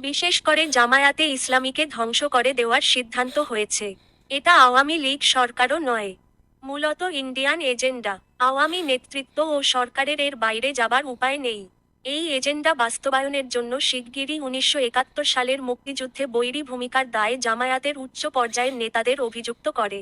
বিশেষ করে জামায়াতে ইসলামীকে ধ্বংস করে দেওয়ার সিদ্ধান্ত হয়েছে। এটা আওয়ামী লীগ সরকারও নয়। মূলত ইন্ডিয়ান এজেন্ডা। আওয়ামী নেতৃত্ব ও সরকারের এর বাইরে যাবার উপায় নেই। এই এজেন্ডা বাস্তবায়নের জন্য শিগগিরই উনিশশো একাত্তর সালের মুক্তিযুদ্ধে বৈরী ভূমিকার দায়ে জামায়াতের উচ্চ পর্যায়ের নেতাদের অভিযুক্ত করে।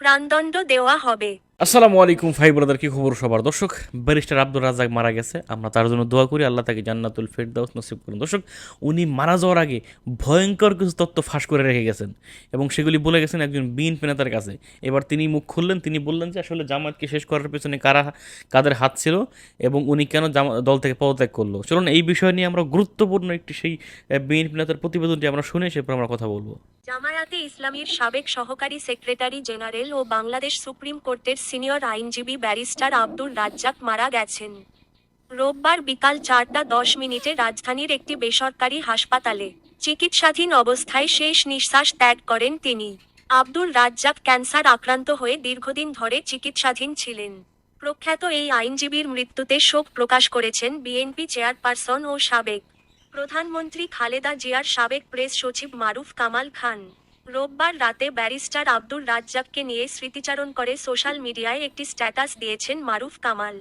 প্রাণদণ্ড দেওয়া হবে। আসসালামু আলাইকুম ভাই ব্রাদার কি খবর সবার? দর্শক, ব্যারিস্টার আব্দুল রাজাক মারা গেছে। আমরা তার জন্য দোয়া করি, আল্লাহ তাকে জান্নাতুল ফেরদাউস নসিব করুন। দর্শক, উনি মারা যাওয়ার আগে ভয়ঙ্কর কিছু তথ্য ফাঁস করে রেখে গেছেন এবং সেগুলি বলে গেছেন একজন বিএনপি নেতার কাছে। এবার তিনি মুখ খুললেন, তিনি বললেন যে আসলে জামায়াতকে শেষ করার পেছনে কারা, কাদের হাত ছিল এবং উনি কেন জামা, দল থেকে পদত্যাগ করল। চলুন, এই বিষয় নিয়ে আমরা গুরুত্বপূর্ণ একটি সেই বিএনপি নেতার প্রতিবেদনটি আমরা শুনে সেরপর আমরা কথা বলব। জামায়াতে ইসলামীর সাবেক সহকারী সেক্রেটারি জেনারেল ও বাংলাদেশ সুপ্রিম কোর্টের সিনিয়র আইনজীবী ব্যারিস্টার আব্দুর রাজ্জাক মারা গেছেন। রোববার বিকাল চারটা দশ মিনিটে রাজধানীর একটি বেসরকারি হাসপাতালে চিকিৎসাধীন অবস্থায় শেষ নিঃশ্বাস ত্যাগ করেন তিনি। আব্দুর রাজ্জাক ক্যান্সার আক্রান্ত হয়ে দীর্ঘদিন ধরে চিকিৎসাধীন ছিলেন। প্রখ্যাত এই আইনজীবীর মৃত্যুতে শোক প্রকাশ করেছেন বিএনপি চেয়ারপারসন ও সাবেক প্রধানমন্ত্রী খালেদা জিয়ার সাবেক প্রেস সচিব মারুফ কামাল খান। রোববার রাতে ব্যারিস্টার আব্দুর রাজ্জাককে নিয়ে স্মৃতিচারণ করে সোশ্যাল মিডিয়ায় একটি স্ট্যাটাস দিয়েছেন মারুফ কামাল।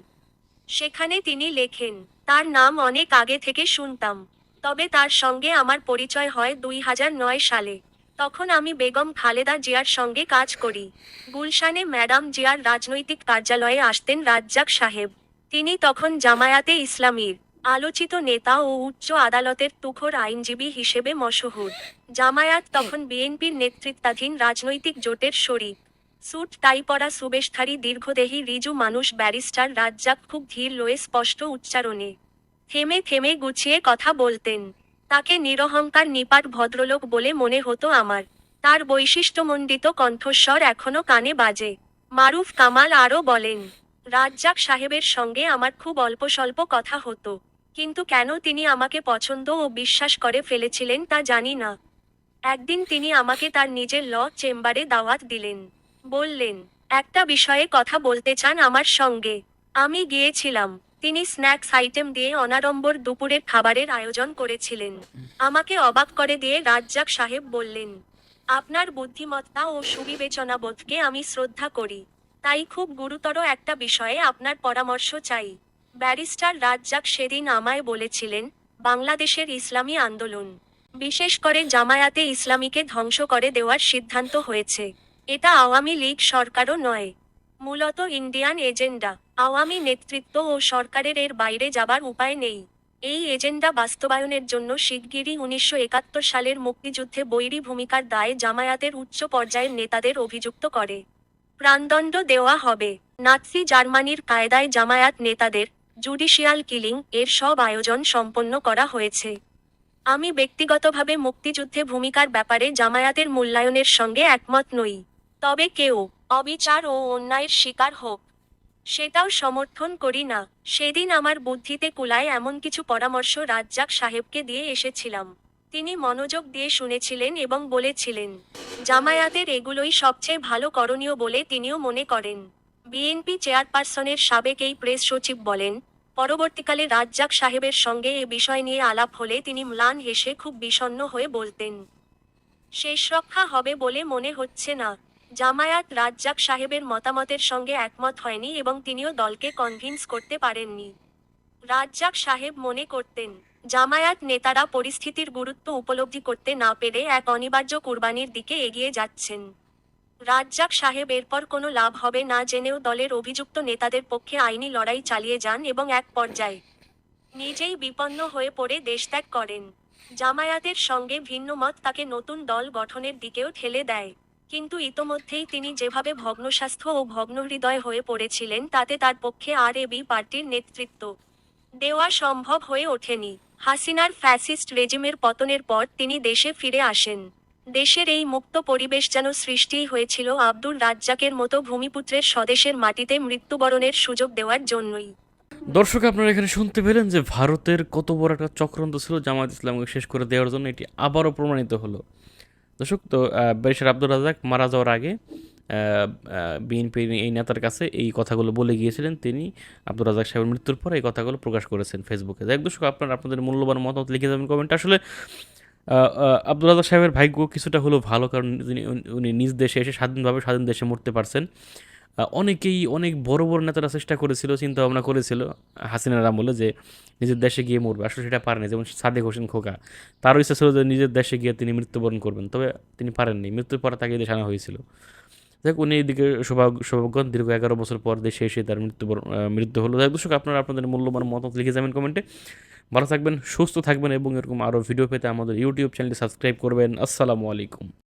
সেখানে তিনি লেখেন, তার নাম অনেক আগে থেকে শুনতাম। তবে তার সঙ্গে আমার পরিচয় হয় দুই হাজার নয় সালে। তখন আমি বেগম খালেদা জিয়ার সঙ্গে কাজ করি। গুলশানে ম্যাডাম জিয়ার রাজনৈতিক কার্যালয়ে আসতেন রাজ্জাক সাহেব। তিনি তখন জামায়াতে ইসলামীর আলোচিত নেতা ও উচ্চ আদালতের তুখোর আইনজীবী হিসেবে মশহুর। জামায়াত তখন বিএনপির নেতৃত্বাধীন রাজনৈতিক জোটের শরিক। স্যুট টাই পরা সুবেশধারী দীর্ঘদেহী রিজু মানুষ ব্যারিস্টার রাজ্জাক খুব ধীর লয়ে স্পষ্ট উচ্চারণে থেমে থেমে গুছিয়ে কথা বলতেন। তাকে নিরহংকার নিপাট ভদ্রলোক বলে মনে হতো আমার। তার বৈশিষ্ট্যমণ্ডিত কণ্ঠস্বর এখনও কানে বাজে। মারুফ কামাল আরও বলেন, রাজ্জাক সাহেবের সঙ্গে আমার খুব অল্প স্বল্প কথা হতো। কিন্তু কেন তিনি আমাকে পছন্দ ও বিশ্বাস করে ফেলেছিলেন তা জানি না। একদিন তিনি আমাকে তার নিজের ল চেম্বারে দাওয়াত দিলেন। বললেন, একটা বিষয়ে কথা বলতে চান আমার সঙ্গে। আমি গিয়েছিলাম। তিনি স্ন্যাক্স আইটেম দিয়ে অনাড়ম্বর দুপুরের খাবারের আয়োজন করেছিলেন। আমাকে অবাক করে দিয়ে রাজ্জাক সাহেব বললেন, আপনার বুদ্ধিমত্তা ও সুবিবেচনাবোধকে আমি শ্রদ্ধা করি। তাই খুব গুরুতর একটা বিষয়ে আপনার পরামর্শ চাই। ব্যারিস্টার রাজ্জাক সেদিন আমায় বলেছিলেন, বাংলাদেশের ইসলামী আন্দোলন, বিশেষ করে জামায়াতে ইসলামীকে ধ্বংস করে দেওয়ার সিদ্ধান্ত হয়েছে। এটা আওয়ামী লীগ সরকারও নয়, মূলত ইন্ডিয়ান এজেন্ডা। আওয়ামী নেতৃত্ব ও সরকারের এর বাইরে যাবার উপায় নেই। এই এজেন্ডা বাস্তবায়নের জন্য শিগগিরই উনিশশো একাত্তর সালের মুক্তিযুদ্ধে বৈরী ভূমিকার দায়ে জামায়াতের উচ্চ পর্যায়ের নেতাদের অভিযুক্ত করে। প্রাণদণ্ড দেওয়া হবে। নাৎসি জার্মানির কায়দায় জামায়াত নেতাদের জুডিশিয়াল কিলিং এর সব আয়োজন সম্পন্ন করা হয়েছে। আমি ব্যক্তিগতভাবে মুক্তিযুদ্ধে ভূমিকার ব্যাপারে জামায়াতের মূল্যায়নের সঙ্গে একমত নই। তবে কেউ অবিচার ও অন্যায়ের শিকার হোক, সেটাও সমর্থন করি না। সেদিন আমার বুদ্ধিতে কুলায় এমন কিছু পরামর্শ রাজ্জাক সাহেবকে দিয়ে এসেছিলাম। তিনি মনোযোগ দিয়ে শুনেছিলেন এবং বলেছিলেন, জামায়াতের এগুলোই সবচেয়ে ভালো করণীয় বলে তিনিও মনে করেন। বিএনপি চেয়ারপারসনের সাবেক এই প্রেস সচিব বলেন, পরবর্তীকালে রাজ্জাক সাহেবের সঙ্গে এ বিষয় নিয়ে আলাপ হলে তিনি ম্লান হেসে খুব বিষণ্ণ হয়ে বলতেন। শেষ রক্ষা হবে বলে মনে হচ্ছে না। জামায়াত রাজ্জাক সাহেবের মতামতের সঙ্গে একমত হয়নি এবং তিনিও দলকে কনভিন্স করতে পারেননি। রাজ্জাক সাহেব মনে করতেন, জামায়াত নেতারা পরিস্থিতির গুরুত্ব উপলব্ধি করতে না পেরে এক অনিবার্য কুরবানির দিকে এগিয়ে যাচ্ছেন। রাজ্জাক সাহেব এরপর কোনো লাভ হবে না জেনেও দলের অভিযুক্ত নেতাদের পক্ষে আইনি লড়াই চালিয়ে যান এবং এক পর্যায়ে নিজেই বিপন্ন হয়ে পড়ে দেশত্যাগ করেন। জামায়াতের সঙ্গে ভিন্ন মত তাকে নতুন দল গঠনের দিকেও ঠেলে দেয়। কিন্তু ইতোমধ্যেই তিনি যেভাবে ভগ্নস্বাস্থ্য ও ভগ্নহৃদয় হয়ে পড়েছিলেন, তাতে তার পক্ষে আর এবি পার্টির নেতৃত্ব দেওয়া সম্ভব হয়ে ওঠেনি। হাসিনার ফ্যাসিস্ট রেজিমের পতনের পর তিনি দেশে ফিরে আসেন। দেশের এই মুক্ত পরিবেশ যেন সৃষ্টিই হয়েছিল আব্দুর রাজ্জাকের মতো ভূমিপুত্রের স্বদেশের মাটিতে মৃত্যুবরণের সুযোগ দেওয়ার জন্যই। দর্শক, আপনারা এখানে শুনতে পেলেন যে ভারতের কত বড় একটা চক্রান্ত ছিল জামায়াত ইসলামকে শেষ করে দেওয়ার জন্য এটি আবারও প্রমাণিত হলো। দর্শক, তো ব্যারিস্টার আব্দুল রাজাক মারা যাওয়ার আগে বিএনপির এই নেতার কাছে এই কথাগুলো বলে গিয়েছিলেন। তিনি আব্দুর রাজাক সাহেবের মৃত্যুর পর এই কথাগুলো প্রকাশ করেছেন ফেসবুকে। যাই দর্শক, আপনারা আপনাদের মূল্যবান মতামত লিখে যাবেন কমেন্ট। আসলে আব্দুল রাজাক সাহেবের ভাগ্য কিছুটা হলেও ভালো, কারণ উনি নিজ দেশে এসে স্বাধীনভাবে স্বাধীন দেশে মরতে পারছেন। অনেকেই অনেক বড় বড় নেতারা চেষ্টা করেছিল চিন্তা ভাবনা করেছিল হাসিনার আমলে যে নিজের দেশে গিয়ে মরবে। আসলে সেটা পারেনি, যেমন সাদেক হোসেন খোকা। তারও ইচ্ছা ছিল যে নিজের দেশে গিয়ে তিনি মৃত্যুবরণ করবেন, তবে তিনি পারেননি। মৃত্যুর পরে তাকে দেশে আনা হয়েছিল। যাক, উনি এদিকে সৌভাগ্য সৌভাগ্য দীর্ঘ এগারো বছর পর দেশে এসে তার মৃত্যু মৃত্যু হলো। যাই দর্শক, আপনারা আপনাদের মূল্যবান মতামত লিখে যাবেন কমেন্টে। ভালো থাকবেন, সুস্থ থাকবেন এবং এরকম আরও ভিডিও পেতে আমাদের ইউটিউব চ্যানেলটি সাবস্ক্রাইব করবেন। আসসালামু আলাইকুম।